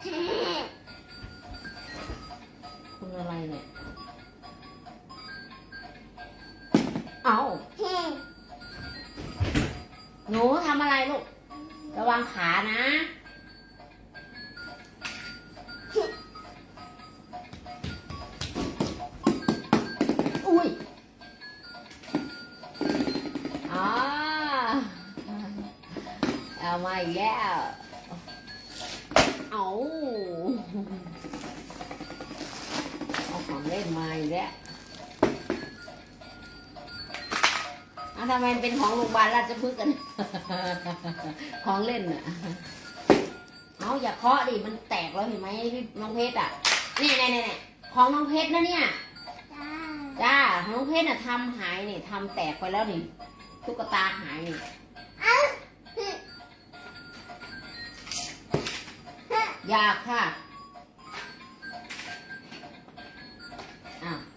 คุณอะไรเนี่ย เอาหนูทำอะไรลูก ระวังขานะอุ้ยอ๋อเอามาอีกแล้ว แล้วเอาทำไมมันเป็นของโรงพยาบาลราชพฤกษ์กัน ของเล่นอะเอาอย่าเคาะดิมันแตกแล้วเห็นไหมพี่น้องเพชรอะนี่นี่นี่นี่ของน้องเพชรนะเนี่ยจ้าของน้องเพชรน่ะทำหายนี่ทำแตกไปแล้วนี่ตุ๊กตาหายนี่อยากค่ะ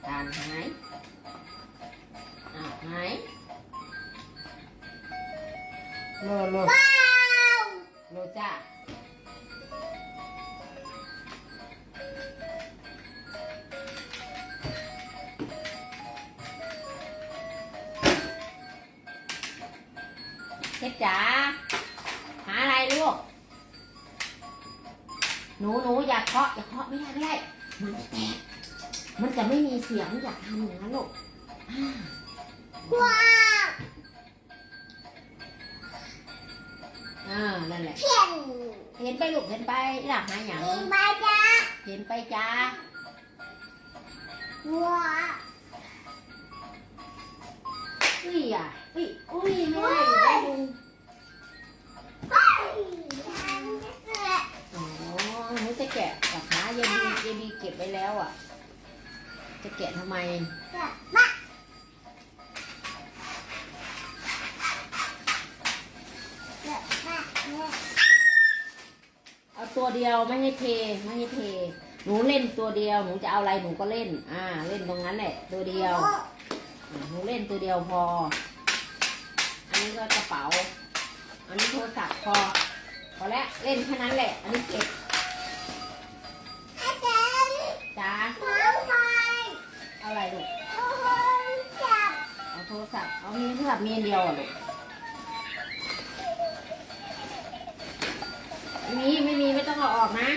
อ้าวตามหายอ้าวหายโลโลโลจ้าเพชรจ๋าหาอะไรลูก หนูหนูอย่าเคาะอย่าเคาะไม่ได้ไม่ได้มันจะแตก มันจะไม่มีเสียงอย่าทำอย่างนั้นลูกอ่าอ่า นั่นแหละเห็นไปลูกเห็นไปหลับหาอย่างเห็นไปจ้าอุ้ยอะอุ้ยอุ้ยไม่ได้ไม่ดูอ๋อหนูจะแกะหลับหาเยบีเยบีเก็บไว้แล้วอะ จะแกะทำไม เอาตัวเดียวไม่ให้เทไม่ให้เท หนูเล่นตัวเดียวหนูจะเอาอะไรหนูก็เล่น อ่า เล่นตรงนั้นแหละ ตัวเดียวอ่าหนูเล่นตัวเดียวพอ อันนี้ก็กระเป๋า อันนี้โทรศัพท์พอพอแล้วเล่นแค่นั้นแหละ อันนี้เก็บ ศัพท์เอามีโทรศัพท์มีอันเดียวอะลูกไม่มีไม่มีไม่ต้องเอาออกนะ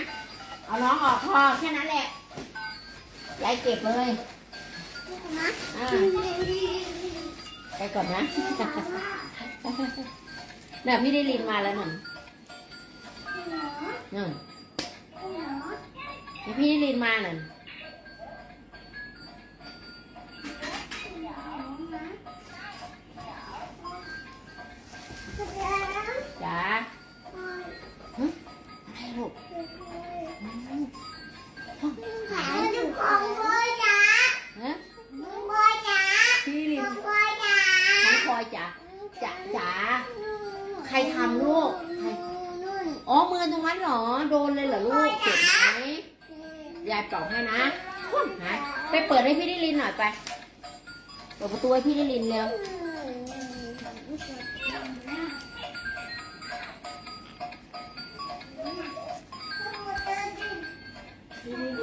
เอาน้องออกพอแค่นั้นแหละ ยายเก็บเลยอ่าไปก่อนนะเนี่ยพี่ได้ลินมาแล้วหนึ่งหนึ่งเดี๋ยวพี่ได้ลินมาหนึ่ง จ๋าจ๋าใครทำลูกอ๋อมือตรงนั้นเหรอ โดนเลยเหรอลูกเจ็บไหมยายเป่าให้นะไปเปิดให้พี่ดิลินหน่อยไปเปิดประตูให้พี่ดิลินเร็วดิลิน